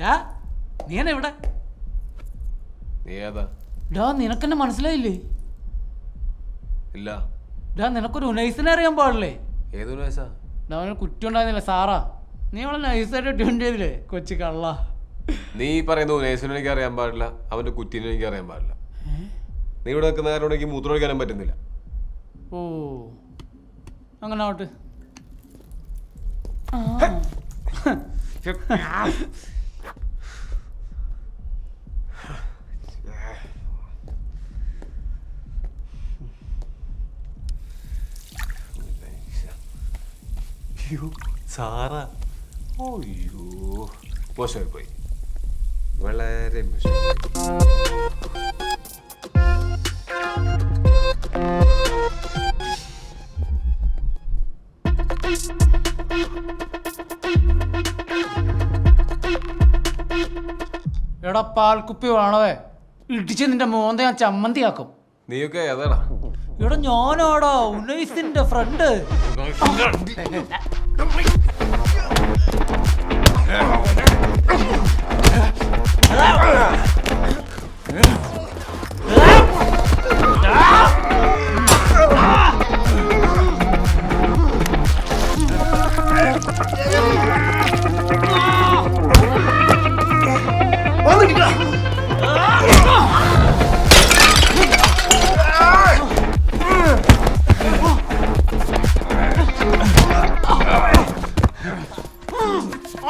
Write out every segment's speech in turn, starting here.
ഡാ നീ എന്നാ ഇവിടെ നീ ഏതാ? ഡാ നിനക്കെന്നെ മനസ്സിലായില്ലേ? ഇല്ല. ഡാ നിനക്കൊരു ഉനൈസിനെ അറിയാൻ പാടില്ലേ? ഏത് വയസ്സാ ഡാ അവന് കുറ്റം ഉണ്ടായിരുന്നില്ല സാറാ. നീ അവളെ നൈസായിട്ട് ട്യൂൺ ചെയ്തില്ലേ കൊച്ചു കള്ള. നീ പറയുന്ന ഉനൈസിനെ എനിക്ക് അറിയാൻ പാടില്ല അവന്റെ കുറ്റിനെ എനിക്ക് അറിയാൻ പാടില്ല. നീ ഇവിടെ നിൽക്കുന്ന കാരണം എനിക്ക് മൂത്രം ഒഴിക്കാനും പറ്റുന്നില്ല. ഓ. അങ്ങനെ ആവട്ടെ. അയ്യോ സാറാ. അയ്യോ. മോശമായി പോയി. വളരെ എടാ പാൽക്കുപ്പി വേണവേ. ഇടിച്ച് നിന്റെ മോന്ത ഞാൻ ചമ്മന്തിയാക്കും. നീയൊക്കെ ഏതാടാ? എടാ ഞാനാടാ ഉനൈസിന്റെ ഫ്രണ്ട് Hello?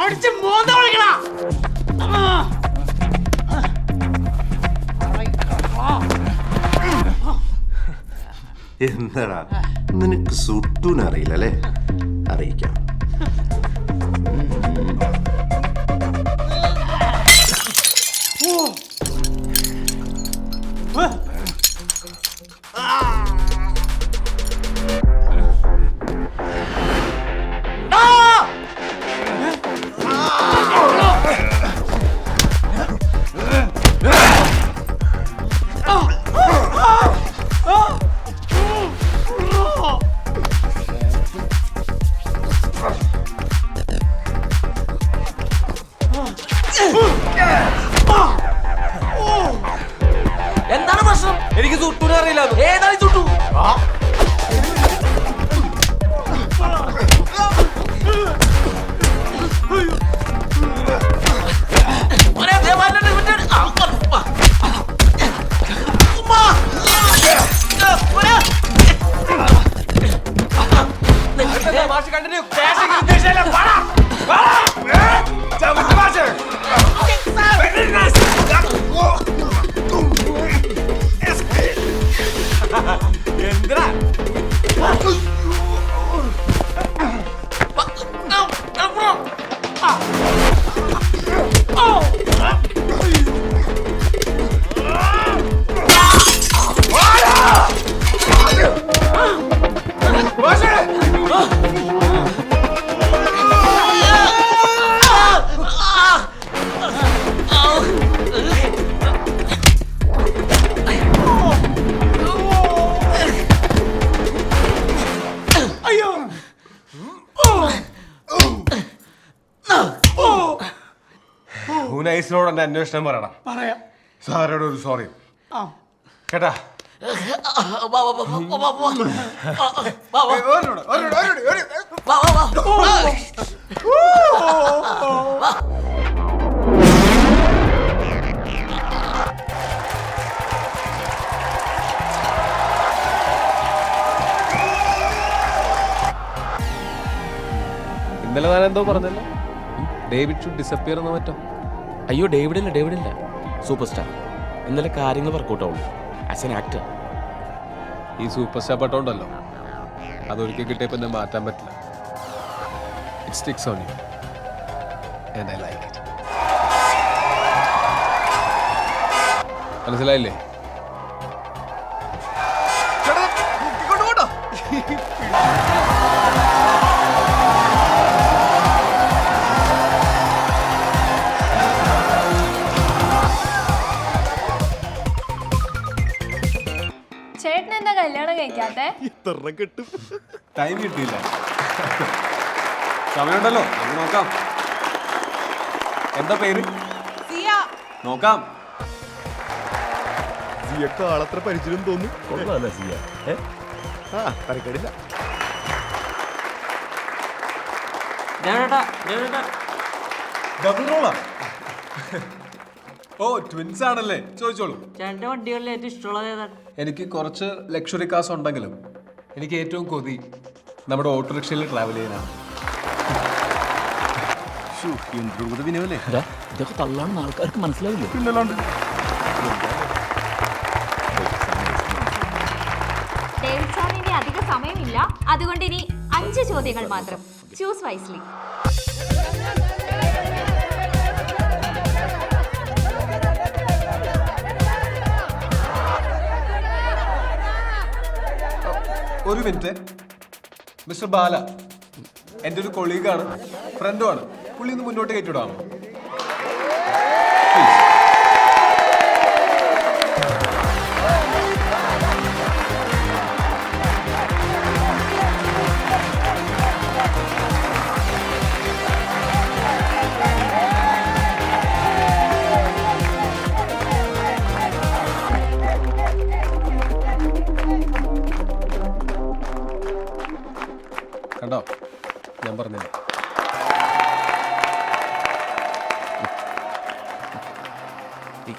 അടിച്ച് എന്താടാ? നിനക്ക് സുട്ടൂന് അറിയില്ല അല്ലേ അറിയിക്കാം. ഉനൈസിനോട് എന്റെ അന്വേഷണം പറയണം. പറയാം. സാറോട് ഒരു സോറി കേട്ടാ? ഇന്നലെ ഞാൻ എന്തോ പറഞ്ഞല്ലോ ഡേവിഡ് ഷുഡ് ഡിസപ്പിയർ എന്ന് പറ്റോ? അയ്യോ ഡേവിഡില്ല ഡേവിഡില്ല. സൂപ്പർ സ്റ്റാർ ഇന്നലെ കാര്യങ്ങൾ വർക്കൗട്ടാവുള്ളൂ ആസ് എൻ ആക്ടർ ഈ സൂപ്പർ സ്റ്റാർ പട്ടമുണ്ടല്ലോ. അതൊരിക്കൽ കിട്ടിയപ്പോൾ എന്നെ മാറ്റാൻ പറ്റില്ല. It sticks on you and I like it മനസ്സിലായില്ലേ? എന്താ കല്യാണം കഴിക്കാത്തെ? ടൈം കിട്ടിയില്ല. സമയമുണ്ടല്ലോ. നമുക്ക് നോക്കാം. എന്താ പേര്? സിയ. നോക്കാം. സിയൊക്കെ ആളത്ര പരിചയം തോന്നുന്നു. കൊള്ളാല്ലേ സിയ. ഏ? ആ തരക്കേടില്ല ഡബിൾ റോളാ? ഓ ട്വിൻസ് ആണല്ലേ. ചോദിച്ചോളൂ. രണ്ട് വണ്ടികളിൽ ഏറ്റവും ഇഷ്ടമുള്ളത് ഏതാണ്? എനിക്ക് കുറച്ച് ലക്ഷറി കാസ് ഉണ്ടെങ്കിലും എനിക്ക് ഏറ്റവും കൊതി നമ്മുടെ ഓട്ടോറിക്ഷയിൽ ട്രാവൽ ചെയ്യാനാണ്. എന്തൊരു വിനയല്ലേ എടാ, ഇതൊക്കെ തള്ളാണെന്ന് ആൾക്കാർക്ക് മനസ്സിലാവില്ലേ പിന്നല്ലാണ്ട്. ഡേവിഡ് സാറിന് ഇനി അധിക സമയമില്ല. അതുകൊണ്ട് ഇനി അഞ്ച് ചോദ്യങ്ങൾ മാത്രം. ചൂസ് വൈസ്ലി ഒരു മിനിറ്റ്. മിസ്റ്റർ ബാല എന്റെ ഒരു കൊളീഗാണ് ഫ്രണ്ടുമാണ് പുള്ളി ഇന്ന് മുന്നോട്ട് കയറ്റിവിടാമോ?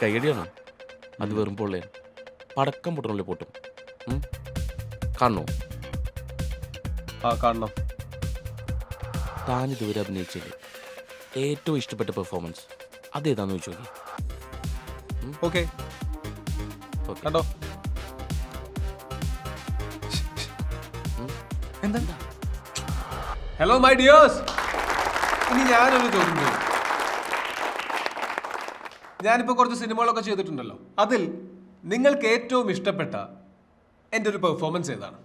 ഈ കൈയടിയാണോ അത് വെറും പൊള്ളേ പടക്കം പൊട്ടണല്ലേ പൊട്ടും? കാണണോ ആ കാണണം. താൻ ഇതുവരെ അഭിനയിച്ചത് ഏറ്റവും ഇഷ്ടപ്പെട്ട പെർഫോമൻസ് അതേതാന്ന് ചോദിച്ചു നോക്കി. ഓക്കെ. കണ്ടോ? എന്താ? ഹലോ മൈ ഡിയേഴ്സ് ഇനി ഞാനൊരു ചോദ്യം ചോദിക്കും. ഞാനിപ്പോൾ കുറച്ച് സിനിമകളൊക്കെ ചെയ്തിട്ടുണ്ടല്ലോ. അതിൽ നിങ്ങൾക്ക് ഏറ്റവും ഇഷ്ടപ്പെട്ട എന്റെ ഒരു പെർഫോമൻസ് ഏതാണ്?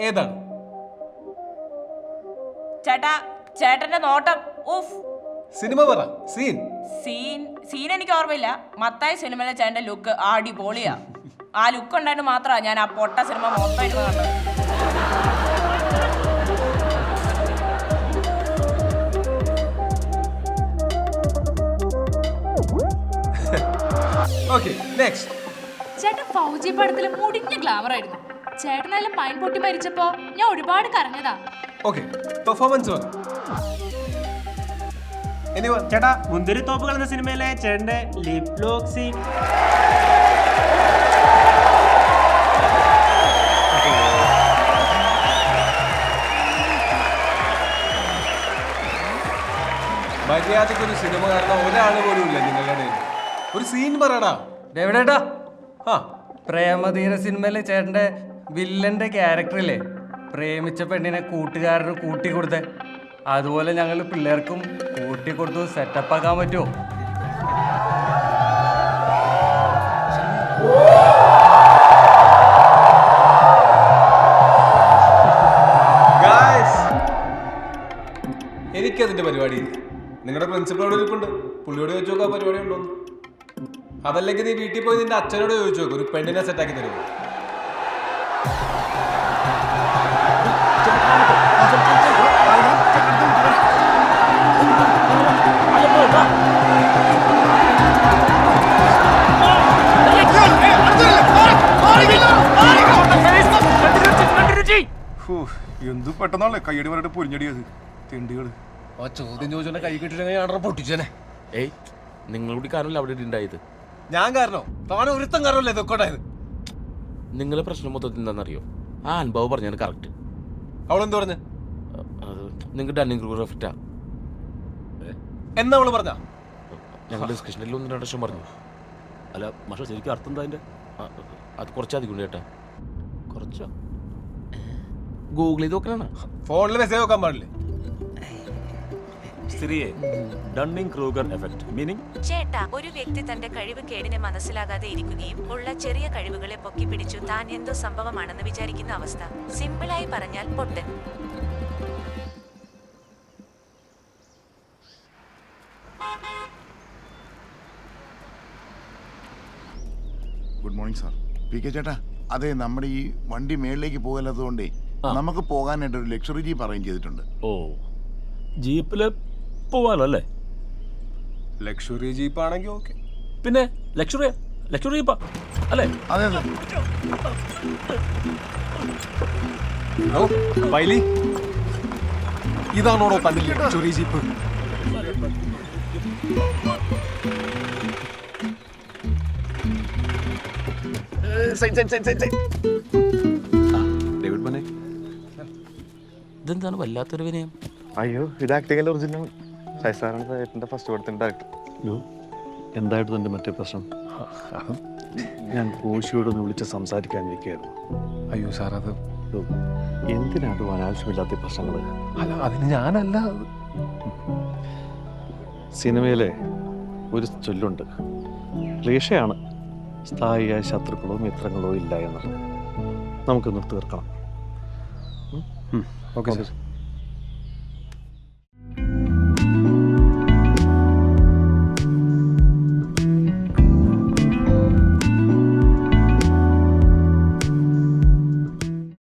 ഏതാണ്? ചേട്ടാ ചേട്ടന്റെ നോട്ടം. ഉഫ്. സിനിമ പറ. സീൻ. സീൻ. സീൻ എനിക്ക് ഓർമ്മയില്ല. മത്തായ സിനിമയിലെ ചേട്ടന്റെ ലുക്ക് അടിപൊളിയാ. ആ ലുക്ക് ഉണ്ടായിട്ട് മാത്രമാണ് ഞാൻ ആ പൊട്ട സിനിമ മൊത്തമായിട്ട് കണ്ടത് ഓക്കെ നെക്സ്റ്റ് ചേട്ടൻ ഫൗജി പടത്തിൽ മുടിഞ്ഞ ഗ്ലാമർ ആയിരുന്നു. ചേട്ടനെല്ലാം പൈൻ പൊട്ടി മരിച്ചപ്പോ ഞാൻ ഒരുപാട് കരഞ്ഞതാ. ഓക്കെ പെർഫോമൻസ് ചേട്ടാ മുന്തിരിത്തോപ്പുകൾ എന്ന സിനിമയിലെ ചേട്ടന്റെ ലിപ് ലോക്ക് സീൻ മര്യാദയ്ക്ക് ഒരു സിനിമ കാരണം ഒരാൾ പോലും ഇല്ല നിങ്ങളുടെ ഇടയിൽ. ഒരു സീൻ പറയടാ. ഡേവിഡേട്ടാ ആ പ്രേമധീര സിനിമയിലെ ചേട്ടന്റെ വില്ലന്റെ ക്യാരക്ടറില്ലേ പ്രേമിച്ച പെണ്ണിനെ കൂട്ടുകാരന് കൂട്ടി കൊടുത്തേ. അതുപോലെ ഞങ്ങൾ പിള്ളേർക്കും കൂട്ടി കൊടുത്ത് സെറ്റപ്പ് ആക്കാൻ പറ്റുമോ ഗായ്സ് എനിക്കതിന്റെ പരിപാടി. നിങ്ങളുടെ പ്രിൻസിപ്പളോട് ഇരിപ്പുണ്ട്. പുള്ളിയോട് ചോദിച്ചു നോക്കാൻ പരിപാടി ഉണ്ടോ അതല്ലെങ്കിൽ നീ വീട്ടിൽ പോയി നിന്റെ അച്ഛനോട് ചോദിച്ചു നോക്കും ഒരു പെണ്ണിനെ സെറ്റാക്കി തരുമോ? എന്ത് പെട്ടെന്നാണല്ലേ കയ്യടി പറഞ്ഞിട്ട് പൊരിഞ്ഞടിയത്? തെണ്ടികൾ. ആ ചോദ്യം ചോദിച്ചോണ്ട് കൈ കിട്ടിയിട്ട് പൊട്ടിച്ചേനെ. ഏയ് നിങ്ങളുടെ കാരണമല്ല അവിടെ ഉണ്ടായത്? ഞാൻ കാരണോ. താൻ ഒരുത്തം കാരണമല്ലേ ഇതൊക്കെ ഉണ്ടായത്? നിങ്ങളെ പ്രശ്നം മൊത്തത്തിൽ എന്താണെന്നറിയോ? ആ അനുഭവം പറഞ്ഞാണ് കറക്റ്റ് അവളെന്ത് പറഞ്ഞു? അത് നിങ്ങൾക്ക് ഡണ്ണിങ് ക്രൂർ എഫക്റ്റാ എന്നാ അവൾ പറഞ്ഞ? ഞങ്ങൾ ഡിസ്കഷനിൽ ഒന്ന് രണ്ട് വർഷം പറഞ്ഞു. അല്ല മഷ ശരിക്കും അർത്ഥം എന്താ അതിന്റെ? അത് കുറച്ചധികം ഉണ്ട് ചേട്ടാ കുറച്ചോ? ഗൂഗിൾ ചെയ്ത് നോക്കണ ഫോണിൽ മെസ്സേജ് നോക്കാൻ പാടില്ലേ? സിറിയെ ഡണ്ണിങ് ക്രൂഗർ എഫക്ട് മീനിങ് ചേട്ടാ ഒരു വ്യക്തി തന്റെ കഴിവ് കേടിനെ മനസ്സിലാകാതെ ഇരിക്കുകയും ഉള്ള ചെറിയ കഴിവുകളെ പൊക്കി പിടിച്ചു താൻ എന്തോ സംഭവമാണെന്ന് വിചാരിക്കുന്ന അവസ്ഥ. സിമ്പിളായി പറഞ്ഞാൽ പൊട്ടൻ good morning sir P K ചേട്ടാ അതെ നമ്മുടെ ഈ വണ്ടി മേളിലേക്ക് പോകല്ലാത്തതുകൊണ്ടേ നമുക്ക് പോകാനായിട്ട് ഒരു ലക്ഷറി ജീപ്പ് അറേഞ്ച് ചെയ്തിട്ടുണ്ട്. ഓ ജീപ്പിൽ പോവാലോ അല്ലേ? ലക്ഷറി ജീപ്പ് ആണെങ്കിൽ ഓക്കെ പിന്നെ ലക്ഷറി ലക്ഷറി ജീപ്പാ അല്ലേ? അതെ അതെ. വൈലി. ഇതാണോടോ തന്നെ ലക്ഷറി ജീപ്പ് ഇതെന്താണ് വല്ലാത്തൊരു വിനയം? അയ്യോ ഇത് ആക്ടിംഗ് ഒറിജിനൽ ഷൈസാറാണ് ഏട്ടന്റെ ഫസ്റ്റ് പടത്തിന്റെ ഡയറക്ടർ എന്തായിരുന്നു എന്റെ മറ്റേ പ്രശ്നം? ഞാൻ കോശിയോടൊന്ന് വിളിച്ച് സംസാരിക്കാനിരിക്കുകയായിരുന്നു. അയ്യോ സാർ അത് എന്തിനാണ് അനാവശ്യമില്ലാത്ത പ്രശ്നങ്ങൾ അല്ല അതിന് ഞാനല്ല. സിനിമയിലെ ഒരു ചൊല്ലുണ്ട്. ക്ലേശയാണ് സ്ഥായിയായ ശത്രുക്കളോ മിത്രങ്ങളോ ഇല്ല എന്നുള്ളത് നമുക്കൊന്ന് തീർക്കണം. Okay sir.